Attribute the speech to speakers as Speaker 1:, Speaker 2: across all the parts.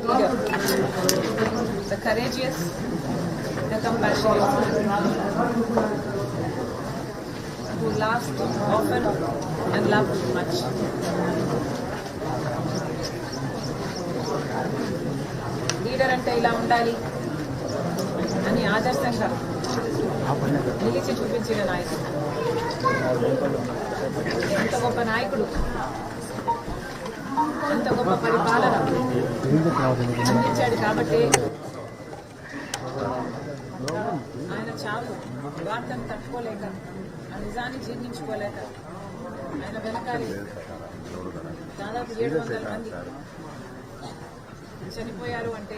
Speaker 1: leader, the courageous, the compassionate, who laughed often and loved much. Leader అంటే ఇలా ఉండాలి అని ఆదర్శంగా నిలిచి చూపించిన నాయకుడు అంత గొప్ప నాయకుడు అంత గొప్ప పరిపాలన అందించాడు కాబట్టి ఆయన చావు వార్తను తట్టుకోలేక ఆ నిజాన్ని జీర్ణించుకోలేక ఆయన వెనకాలి దాదాపు ఏడు వందల మంది చనిపోయారు అంటే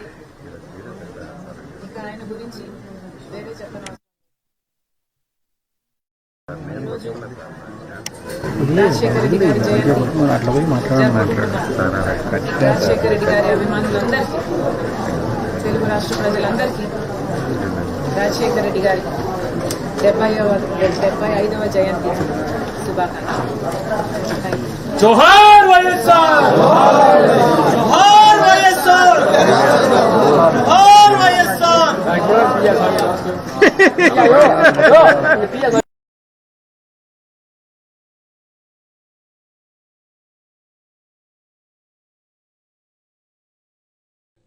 Speaker 1: ఇక ఆయన గురించి వేరే చెప్పనవసరం ఈరోజు రాజశేఖర రెడ్డి గారి జయంతి
Speaker 2: అట్లా పోయి మాట్లాడాలి
Speaker 1: జరుపుకుంటున్నాం. రాజశేఖర రెడ్డి గారి అభిమానులందరికీ తెలుగు రాష్ట్ర ప్రజలందరికీ రాజశేఖర రెడ్డి గారి డెబ్బైవ డెబ్బై ఐదవ జయంతి శుభాకాంక్షలు థ్యాంక్ యూ
Speaker 3: జోహార్ వైఎస్ఆర్ జోహార్ వైఎస్ఆర్ జోహార్ వైఎస్ఆర్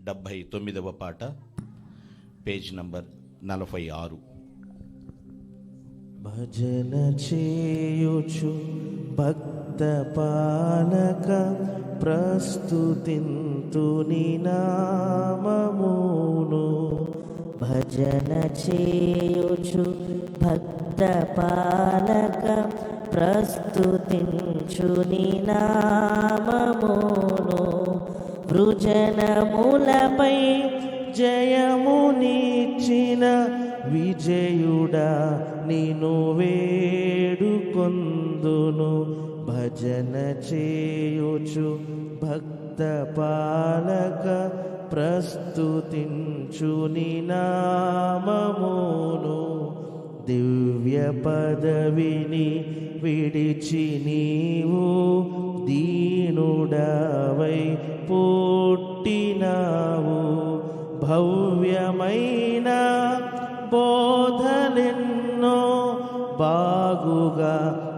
Speaker 4: డెబ్భై తొమ్మిదవ పాట పేజ్ నంబర్ నలభై ఆరు.
Speaker 5: భజన చేయుచు భక్త పాలక ప్రస్తుతింతుని నామమును.
Speaker 6: భజన చేయుచు భక్త పాలక ప్రస్తుతించుని నామమును.
Speaker 5: వృజనములపై జయమునిచ్చిన విజయుడా నిను వేడుకొందును. భజన చేయుచు భక్త పాలక ప్రస్తుతించు నామమును. దివ్య పదవిని విడిచి నీవు దీనుడవై పుట్టినావు. భవ్యమైన బోధలెన్నో బాగుగా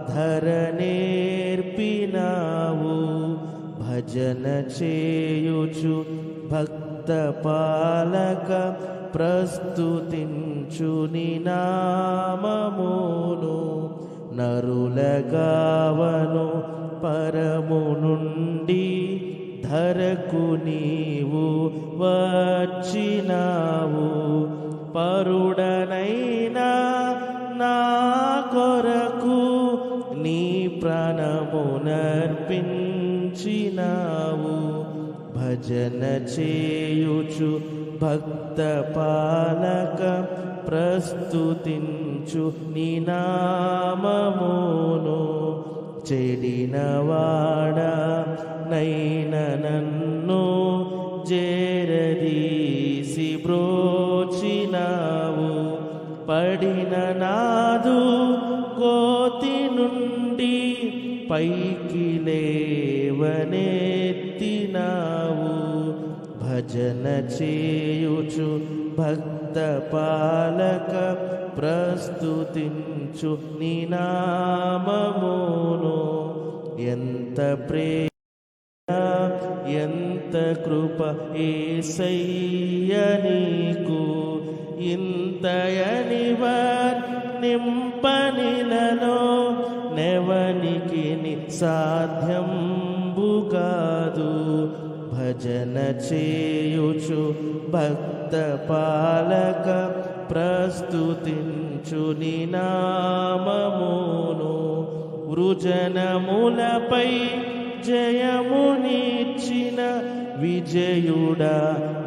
Speaker 5: ధరనేర్పినావు. భజన చేయుచు భక్త పాలక ప్రస్తుతించు నినామమును నరులగావను పరము నుండి ధరకు నీవు వచ్చినావు. పరుడనైనా నా కొరకు నీ ప్రాణమునర్పించినావు. భజన చేయుచు భక్త పాలక ప్రస్తుతించు నీ నామమును. చెడినవాడ నైన నన్ను జేరదీసి బ్రోచినావు. పడిన నాదు కోతి నుండి పైకి లేవనెత్తినావు. భజన చేయుచు భక్త పాలక ప్రస్తుతించు నీ నామమును. ఎంత ప్రే ఎంత కృప ఏసయ్య నీకు. ఇంతయనివర్ నింపనిలలో నెవనికి సాధ్యంబుగాదు. భజన చేయుచు భక్త పాలక ప్రస్తుతిని చుని నామమును. వృజనములపై జయమునిచ్చిన విజయుడా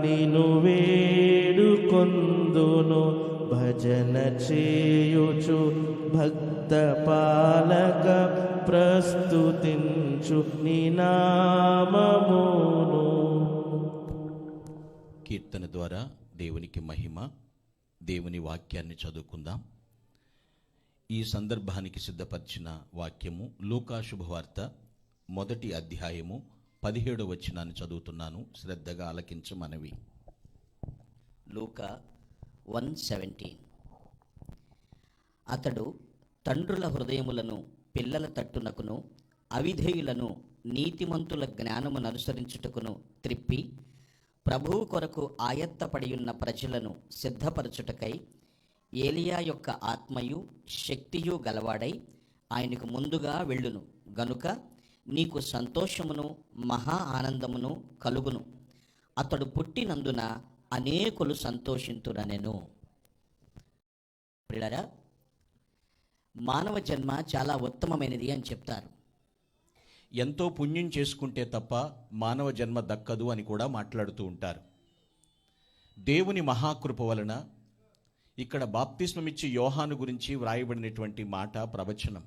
Speaker 5: నిను వేడుకొందును. భజన చేయుచు భక్త పాలక ప్రస్తుతించు నినామమును
Speaker 4: కీర్తన ద్వారా దేవునికి మహిమ దేవుని వాక్యాన్ని చదువుకుందాం. ఈ సందర్భానికి సిద్ధపరిచిన వాక్యము లూకా శుభవార్త మొదటి అధ్యాయము పదిహేడు వచ్చినాన్ని చదువుతున్నాను. శ్రద్ధగా ఆలకించమనవి మనవి.
Speaker 2: One seventeen. అతడు తండ్రుల హృదయములను పిల్లల తట్టునకును అవిధేయులను నీతిమంతుల జ్ఞానమును అనుసరించుటకును త్రిప్పి ప్రభువు కొరకు ఆయత్తపడియున్న ప్రజలను సిద్ధపరచుటకై ఏలియా యొక్క ఆత్మయు శక్తియు గలవాడై ఆయనకు ముందుగా వెళ్ళును. గనుక నీకు సంతోషమును మహా ఆనందమును కలుగును. అతడు పుట్టినందున అనేకులు సంతోషింతురనెను పిల్లరా మానవ జన్మ చాలా ఉత్తమమైనది అని చెప్తారు.
Speaker 4: ఎంతో పుణ్యం చేసుకుంటే తప్ప మానవ జన్మ దక్కదు అని కూడా మాట్లాడుతూ ఉంటారు. దేవుని మహాకృప వలన ఇక్కడ బాప్తిస్మమిచ్చి యోహాను గురించి వ్రాయబడినటువంటి మాట ప్రవచనం.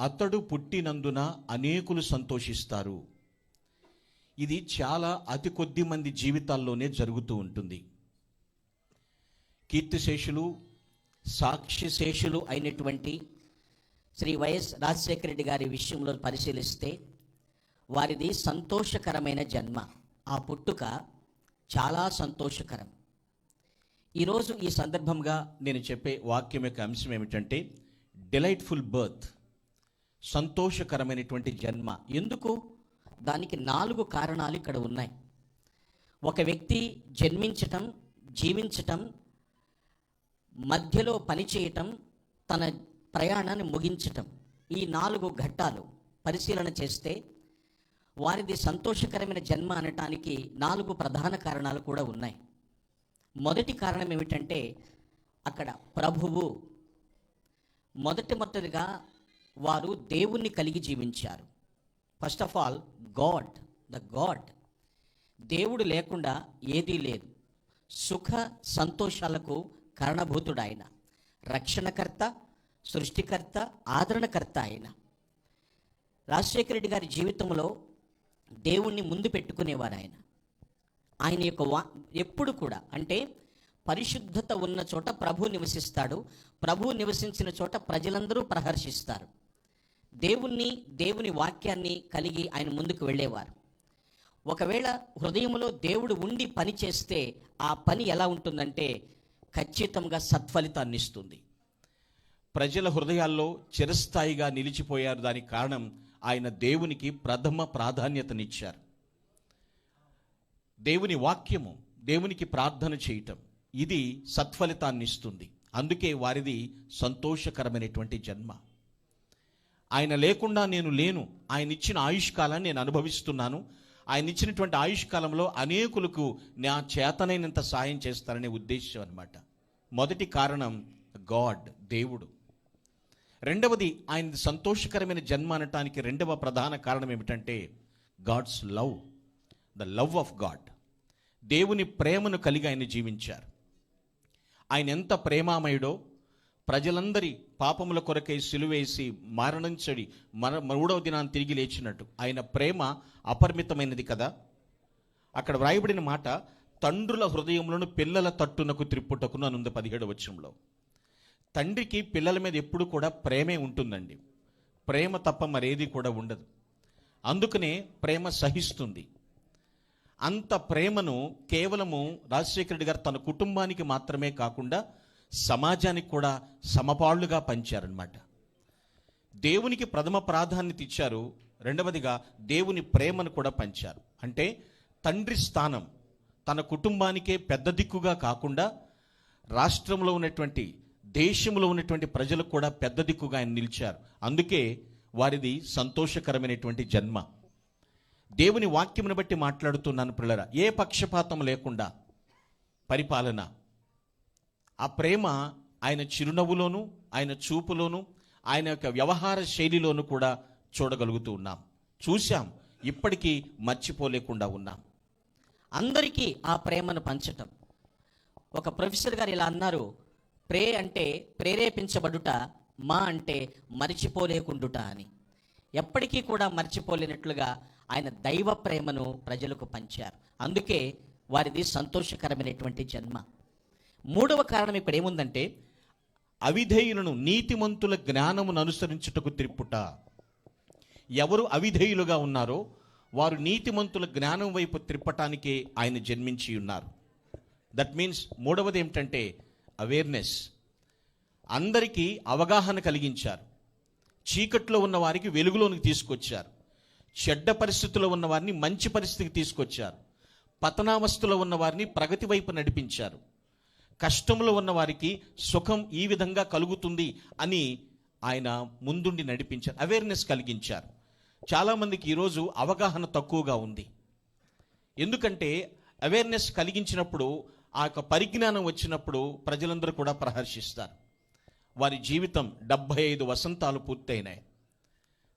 Speaker 4: అతడు పుట్టినందున అనేకులు సంతోషిస్తారు. ఇది చాలా అతి కొద్ది మంది జీవితాల్లోనే జరుగుతూ ఉంటుంది.
Speaker 2: కీర్తిశేషులు సాక్షిశేషులు అయినటువంటి శ్రీ వైఎస్ రాజశేఖర రెడ్డి గారి విషయంలో పరిశీలిస్తే వారిది సంతోషకరమైన జన్మ. ఆ పుట్టుక చాలా సంతోషకరం.
Speaker 4: ఈరోజు ఈ సందర్భంగా నేను చెప్పే వాక్యం యొక్క అంశం ఏమిటంటే డిలైట్ఫుల్ బర్త్. సంతోషకరమైనటువంటి జన్మ.
Speaker 2: ఎందుకు? దానికి నాలుగు కారణాలు ఇక్కడ ఉన్నాయి. ఒక వ్యక్తి జన్మించటం జీవించటం మధ్యలో పనిచేయటం తన ప్రయాణాన్ని ముగించటం. ఈ నాలుగు ఘట్టాలు పరిశీలన చేస్తే వారిది సంతోషకరమైన జన్మ అనటానికి నాలుగు ప్రధాన కారణాలు కూడా ఉన్నాయి. మొదటి కారణం ఏమిటంటే అక్కడ ప్రభువు మొదటి మొదటిగా వారు దేవుణ్ణి కలిగి జీవించారు. First of all God the God దేవుడు లేకుండా ఏదీ లేదు. సుఖ సంతోషాలకు కారణభూతుడు ఆయన రక్షణకర్త సృష్టికర్త ఆదరణకర్త ఆయన. రాజశేఖర రెడ్డి గారి జీవితంలో దేవుణ్ణి ముందు పెట్టుకునేవారు ఆయన. ఆయన యొక్క వా ఎప్పుడు కూడా అంటే పరిశుద్ధత ఉన్న చోట ప్రభు నివసిస్తాడు. ప్రభు నివసించిన చోట ప్రజలందరూ ప్రహర్షిస్తారు. దేవుణ్ణి దేవుని వాక్యాన్ని కలిగి ఆయన ముందుకు వెళ్ళేవారు. ఒకవేళ హృదయంలో దేవుడు ఉండి పని చేస్తే ఆ పని ఎలా ఉంటుందంటే ఖచ్చితంగా సత్ఫలితాన్ని ఇస్తుంది.
Speaker 4: ప్రజల హృదయాల్లో చిరస్థాయిగా నిలిచిపోయారు. దానికి కారణం ఆయన దేవునికి ప్రథమ ప్రాధాన్యతనిచ్చారు. దేవుని వాక్యము దేవునికి ప్రార్థన చేయటం ఇది సత్ఫలితాన్ని ఇస్తుంది అందుకే వారిది సంతోషకరమైనటువంటి జన్మ. ఆయన లేకుండా నేను లేను. ఆయన ఇచ్చిన ఆయుష్కాలాన్ని నేను అనుభవిస్తున్నాను. ఆయన ఇచ్చినటువంటి ఆయుష్కాలంలో అనేకులకు నా చేతనైనంత సాయం చేస్తారనే ఉద్దేశం అనమాట మొదటి కారణం గాడ్ దేవుడు. రెండవది ఆయన సంతోషకరమైన జన్మ అనటానికి రెండవ ప్రధాన కారణం ఏమిటంటే God's love the love of God. దేవుని ప్రేమను కలిగి ఆయన జీవించారు. ఆయన ఎంత ప్రేమామయుడో ప్రజలందరి పాపముల కొరకై సిలువేసి మరణించడి మర మూడవ దినాన్ని తిరిగి లేచినట్టు. ఆయన ప్రేమ అపరిమితమైనది కదా. అక్కడ వ్రాయబడిన మాట తండ్రుల హృదయములను పిల్లల తట్టునకు త్రిప్పుటకును అనుంది పదిహేడు వచ్చంలో తండ్రికి పిల్లల మీద ఎప్పుడు కూడా ప్రేమే ఉంటుందండి. ప్రేమ తప్ప మరేది కూడా ఉండదు. అందుకనే ప్రేమ సహిస్తుంది. అంత ప్రేమను కేవలము రాజశేఖరుడు గారు తన కుటుంబానికి మాత్రమే కాకుండా సమాజానికి కూడా సమపాళ్ళుగా పంచారనమాట దేవునికి ప్రథమ ప్రాధాన్యత ఇచ్చారు. రెండవదిగా దేవుని ప్రేమను కూడా పంచారు. అంటే తండ్రి స్థానం తన కుటుంబానికే పెద్ద దిక్కుగా కాకుండా రాష్ట్రంలో ఉన్నటువంటి దేశంలో ఉన్నటువంటి ప్రజలకు కూడా పెద్ద దిక్కుగా ఆయన నిలిచారు. అందుకే వారిది సంతోషకరమైనటువంటి జన్మ. దేవుని వాక్యమును బట్టి మాట్లాడుతున్నాను పిల్లరా ఏ పక్షపాతం లేకుండా పరిపాలన. ఆ ప్రేమ ఆయన చిరునవ్వులోను ఆయన చూపులోను ఆయన యొక్క వ్యవహార శైలిలోను కూడా చూడగలుగుతూ ఉన్నాం. చూశాం ఇప్పటికీ మర్చిపోలేకుండా ఉన్నాం.
Speaker 2: అందరికీ ఆ ప్రేమను పంచటం. ఒక ప్రొఫెసర్ గారు ఇలా అన్నారు ప్రే అంటే ప్రేరేపించబడుట మా అంటే మరిచిపోలేకుండుట అని. ఎప్పటికీ కూడా మర్చిపోలేనట్లుగా ఆయన దైవ ప్రేమను ప్రజలకు పంచారు. అందుకే వారిది సంతోషకరమైనటువంటి జన్మ. మూడవ కారణం ఇక్కడ ఏముందంటే
Speaker 4: అవిధేయులను నీతిమంతుల జ్ఞానమును అనుసరించుటకు త్రిప్పుట. ఎవరు అవిధేయులుగా ఉన్నారో వారు నీతిమంతుల జ్ఞానం వైపు త్రిప్పటానికే ఆయన జన్మించి ఉన్నారు. దట్ మీన్స్ మూడవది ఏమిటంటే అవేర్నెస్ అందరికీ అవగాహన కలిగించారు. చీకట్లో ఉన్న వారికి వెలుగులోనికి తీసుకొచ్చారు. చెడ్డ పరిస్థితుల్లో ఉన్న వారిని మంచి పరిస్థితికి తీసుకొచ్చారు. పతనావస్థలో ఉన్న వారిని ప్రగతి వైపు నడిపించారు. కష్టంలో ఉన్న వారికి సుఖం ఈ విధంగా కలుగుతుంది అని ఆయన ముందుండి నడిపించారు. అవేర్నెస్ కలిగించారు. చాలామందికి ఈరోజు అవగాహన తక్కువగా ఉంది. ఎందుకంటే అవేర్నెస్ కలిగించినప్పుడు ఆ యొక్క పరిజ్ఞానం వచ్చినప్పుడు ప్రజలందరూ కూడా ప్రహర్షిస్తారు. వారి జీవితం డెబ్భై ఐదు వసంతాలు పూర్తయినాయి.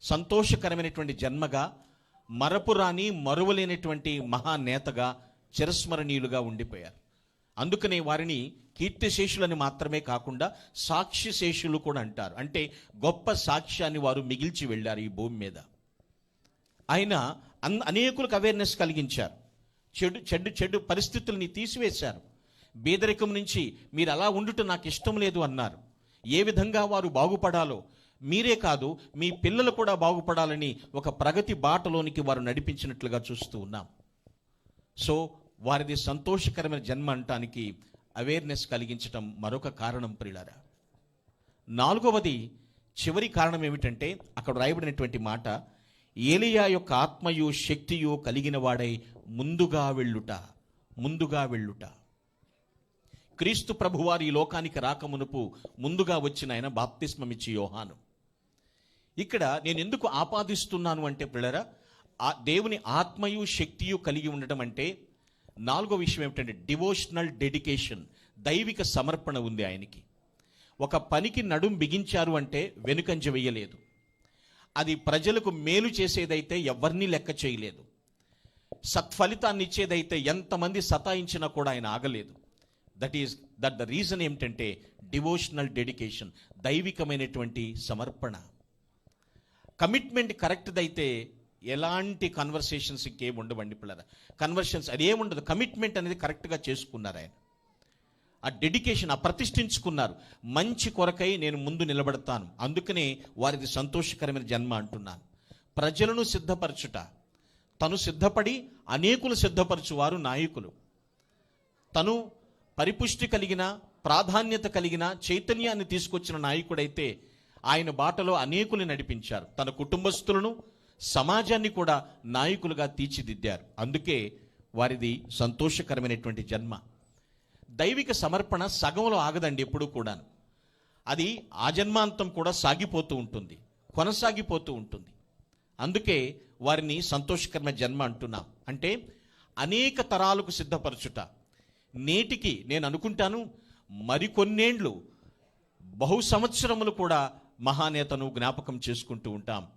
Speaker 4: సంతోషకరమైనటువంటి జన్మగా మరపురాని మరువలేనటువంటి మహానేతగా చిరస్మరణీయులుగా ఉండిపోయారు. అందుకనే వారిని కీర్తిశేషులని మాత్రమే కాకుండా సాక్ష్యశేషులు కూడా అంటారు. అంటే గొప్ప సాక్ష్యాన్ని వారు మిగిల్చి వెళ్ళారు ఈ భూమి మీద. ఆయన అన్ అనేకులకు అవేర్నెస్ కలిగించారు. చెడు చెడు చెడు పరిస్థితుల్ని తీసివేశారు. బీదరికం నుంచి మీరు అలా ఉండుట నాకు ఇష్టం లేదు అన్నారు. ఏ విధంగా వారు బాగుపడాలో మీరే కాదు మీ పిల్లలు కూడా బాగుపడాలని ఒక ప్రగతి బాటలోనికి వారు నడిపించినట్లుగా చూస్తూ ఉన్నాం. సో వారిది సంతోషకరమైన జన్మ అంటానికి అవేర్నెస్ కలిగించటం మరొక కారణం ప్రియులారా. నాలుగవది చివరి కారణం ఏమిటంటే అక్కడ రాయబడినటువంటి మాట ఏలియా యొక్క ఆత్మయు శక్తియు కలిగిన వాడై ముందుగా వెళ్ళుట ముందుగా వెళ్ళుట. క్రీస్తు ప్రభువారి ఈ లోకానికి రాకమునుపు ముందుగా వచ్చిన ఆయన బాప్తిస్మమిచ్చి యోహాను. ఇక్కడ నేను ఎందుకు ఆపాదిస్తున్నాను అంటే పిల్లరా ఆ దేవుని ఆత్మయు శక్తియు కలిగి ఉండటం అంటే నాలుగో విషయం ఏమిటంటే డివోషనల్ డెడికేషన్ దైవిక సమర్పణ ఉంది ఆయనకి. ఒక పనికి నడుం బిగించారు అంటే వెనుకంజ వేయలేదు. అది ప్రజలకు మేలు చేసేదైతే ఎవరిని లెక్క చేయలేదు. సత్ఫలితాన్ని ఇచ్చేదైతే ఎంతమంది సతాయించినా కూడా ఆయన ఆగలేదు. That is that the reason ఏమిటంటే డివోషనల్ డెడికేషన్ దైవికమైనటువంటి సమర్పణ. కమిట్మెంట్ కరెక్ట్ది అయితే ఎలాంటి కన్వర్సేషన్స్ ఇంకేం ఉండవండి పిల్లల కన్వర్షన్స్ అది ఏముండదు కమిట్మెంట్ అనేది కరెక్ట్గా చేసుకున్నారు ఆయన ఆ డెడికేషన్ ఆ ప్రతిష్ఠించుకున్నారు. మంచి కొరకై నేను ముందు నిలబడతాను. అందుకనే వారిది సంతోషకరమైన జన్మ అంటున్నాను. ప్రజలను సిద్ధపరచుట. తను సిద్ధపడి అనేకులు సిద్ధపరచువారు నాయకులు. తను పరిపుష్టి కలిగిన ప్రాధాన్యత కలిగిన చైతన్యాన్ని తీసుకొచ్చిన నాయకుడైతే ఆయన బాటలో అనేకులు నడిపించారు. తన కుటుంబస్తులను సమాజాన్ని కూడా నాయకులుగా తీర్చిదిద్దారు. అందుకే వారిది సంతోషకరమైనటువంటి జన్మ. దైవిక సమర్పణ సగంలో ఆగదండి ఎప్పుడూ కూడాను. అది ఆ జన్మాంతం కూడా సాగిపోతూ ఉంటుంది కొనసాగిపోతూ ఉంటుంది. అందుకే వారిని సంతోషకరమైన జన్మ అంటున్నాం. అంటే అనేక తరాలకు సిద్ధపరచుట. నేటికి నేను అనుకుంటాను మరికొన్నేండ్లు బహు సంవత్సరములు కూడా మహానేతను జ్ఞాపకం చేసుకుంటూ ఉంటాం.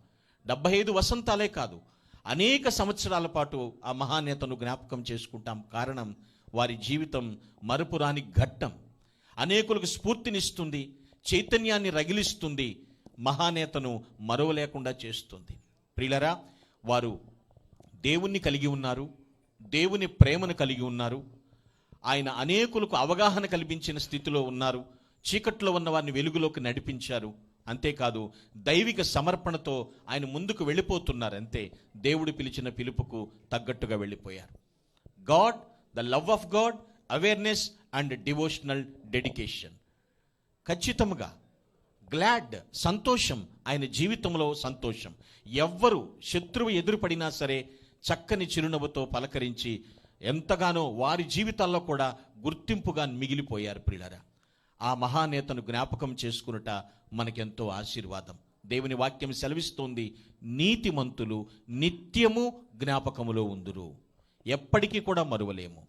Speaker 4: డెబ్బై ఐదు వసంతాలే కాదు అనేక సంవత్సరాల పాటు ఆ మహానేతను జ్ఞాపకం చేసుకుంటాం. కారణం వారి జీవితం మరుపురాని ఘట్టం. అనేకులకు స్ఫూర్తినిస్తుంది చైతన్యాన్ని రగిలిస్తుంది మహానేతను మరవలేకుండా చేస్తుంది. ప్రియులరా వారు దేవుణ్ణి కలిగి ఉన్నారు దేవుని ప్రేమను కలిగి ఉన్నారు ఆయన అనేకులకు అవగాహన కల్పించిన స్థితిలో ఉన్నారు చీకట్లో ఉన్న వారిని వెలుగులోకి నడిపించారు. అంతేకాదు దైవిక సమర్పణతో ఆయన ముందుకు వెళ్ళిపోతున్నారు. అంతే దేవుడు పిలిచిన పిలుపుకు తగ్గట్టుగా వెళ్ళిపోయారు. God the love of God awareness and devotional dedication ఖచ్చితముగా గ్లాడ్ సంతోషం ఆయన జీవితంలో సంతోషం. ఎవ్వరు శత్రువు ఎదురుపడినా సరే చక్కని చిరునవ్వుతో పలకరించి ఎంతగానో వారి జీవితాల్లో కూడా గుర్తింపుగా మిగిలిపోయారు ప్రియులరా. ఆ మహానేతను జ్ఞాపకం చేసుకునుట మనకెంతో ఆశీర్వాదం. దేవుని వాక్యం సెలవిస్తోంది నీతిమంతులు నిత్యము జ్ఞాపకములో ఉందురు. ఎప్పటికీ కూడా మరువలేము.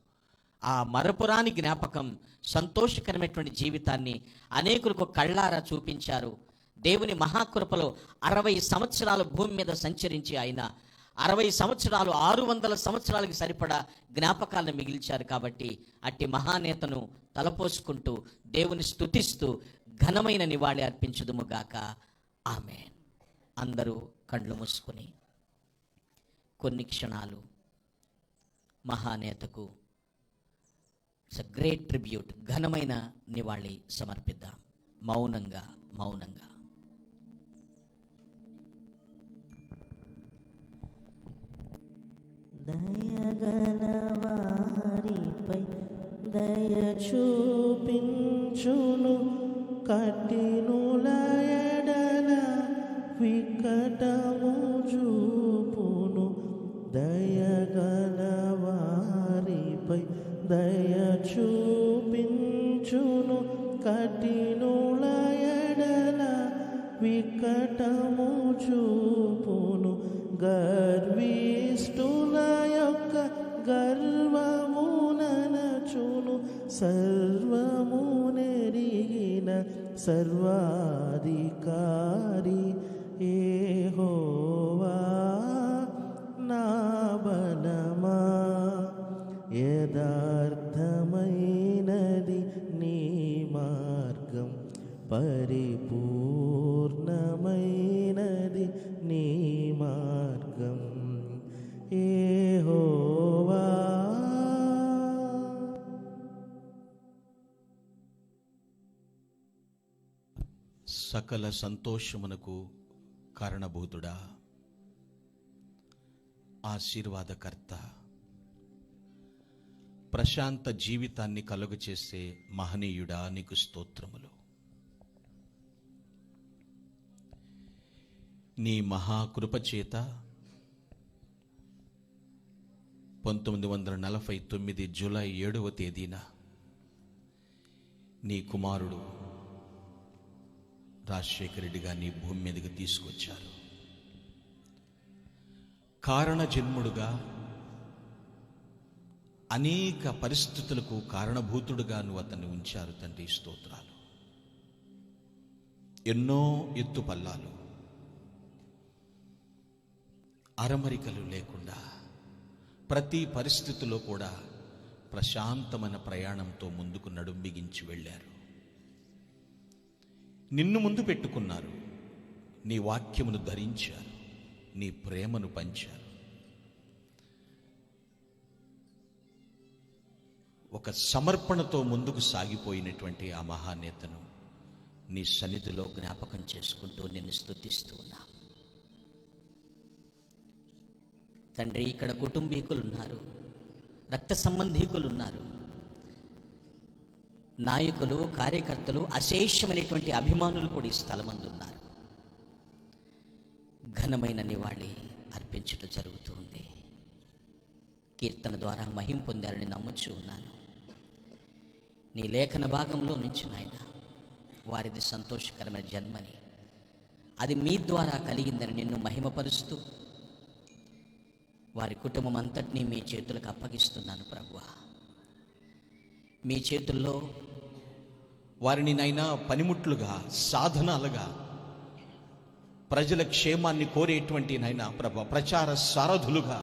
Speaker 2: ఆ మరపురాని జ్ఞాపకం సంతోషకరమైనటువంటి జీవితాన్ని అనేకులకు కళ్ళారా చూపించారు. దేవుని మహాకృపలో అరవై సంవత్సరాలు భూమి మీద సంచరించి ఆయన అరవై సంవత్సరాలు ఆరు వందల సంవత్సరాలకి సరిపడా జ్ఞాపకాలను మిగిల్చారు కాబట్టి అట్టి మహానేతను తలపోసుకుంటూ దేవుని స్తుతిస్తూ ఘనమైన నివాళి అర్పించుదుముగాక ఆమె అందరూ కళ్ళు మూసుకుని కొన్ని క్షణాలు మహానేతకు. ఇట్స్ అ గ్రేట్ ట్రిబ్యూట్ ఘనమైన నివాళి సమర్పిద్దాం. మౌనంగా మౌనంగా.
Speaker 6: దయగల వారిపై దయ
Speaker 5: చూపించును కఠినులయడల వికటము చూపును. దయగల దయ చూపించును కఠినుల ఎడల వికటము చూపును గర్విష్ఠుల యొక్క గర్వముననచును సర్వమునెరిగిన సర్వాధికారి
Speaker 4: సకల సంతోషమునకు కారణభూతుడా. ఆశీర్వాదకర్త. ప్రశాంత జీవితాన్ని కలుగు చేసే మహనీయుడా నీకు స్తోత్రములు. నీ మహాకృపచేత పంతొమ్మిది వందల నలభై తొమ్మిది జూలై ఏడవ తేదీన నీ కుమారుడు రాజశేఖర రెడ్డి గారిని భూమి మీదకి తీసుకొచ్చారు. కారణ జన్ముడుగా అనేక పరిస్థితులకు కారణభూతుడుగా నువ్వు అతన్ని ఉంచారు తండ్రి స్తోత్రాలు. ఎన్నో ఎత్తు పల్లాలు అరమరికలు లేకుండా ప్రతి పరిస్థితిలో కూడా ప్రశాంతమైన ప్రయాణంతో ముందుకు నడుం బిగించి వెళ్ళారు. నిన్ను ముందు పెట్టుకున్నారు. నీ వాక్యమును ధరించారు. నీ ప్రేమను పంచారు. ఒక సమర్పణతో ముందుకు సాగిపోయినటువంటి ఆ మహానేతను నీ సన్నిధిలో
Speaker 2: జ్ఞాపకం చేసుకుంటూ నిన్ను స్తుతిస్తూ ఉన్నా తండ్రి ఇక్కడ కుటుంబీకులు ఉన్నారు రక్త సంబంధీకులు ఉన్నారు నాయకులు కార్యకర్తలు అశేషమైనటువంటి అభిమానులు కూడా ఈ స్థలమందు ఉన్నారు ఘనమైన నివాళి అర్పించడం జరుగుతూ ఉంది కీర్తన ద్వారా మహిం పొందారని నమ్ముచూ ఉన్నాను. నీ లేఖన భాగంలో నుంచి నాయన వారిది సంతోషకరమైన జన్మని అది మీ ద్వారా కలిగిందని నిన్ను మహిమపరుస్తూ వారి కుటుంబం అంతటినీ మీ చేతులకు అప్పగిస్తున్నాను ప్రభువా. మీ చేతుల్లో
Speaker 4: వారిని నైనా పనిముట్లుగా సాధనాలుగా ప్రజల క్షేమాన్ని కోరేటువంటి నైనా ప్రభ ప్రచార సారథులుగా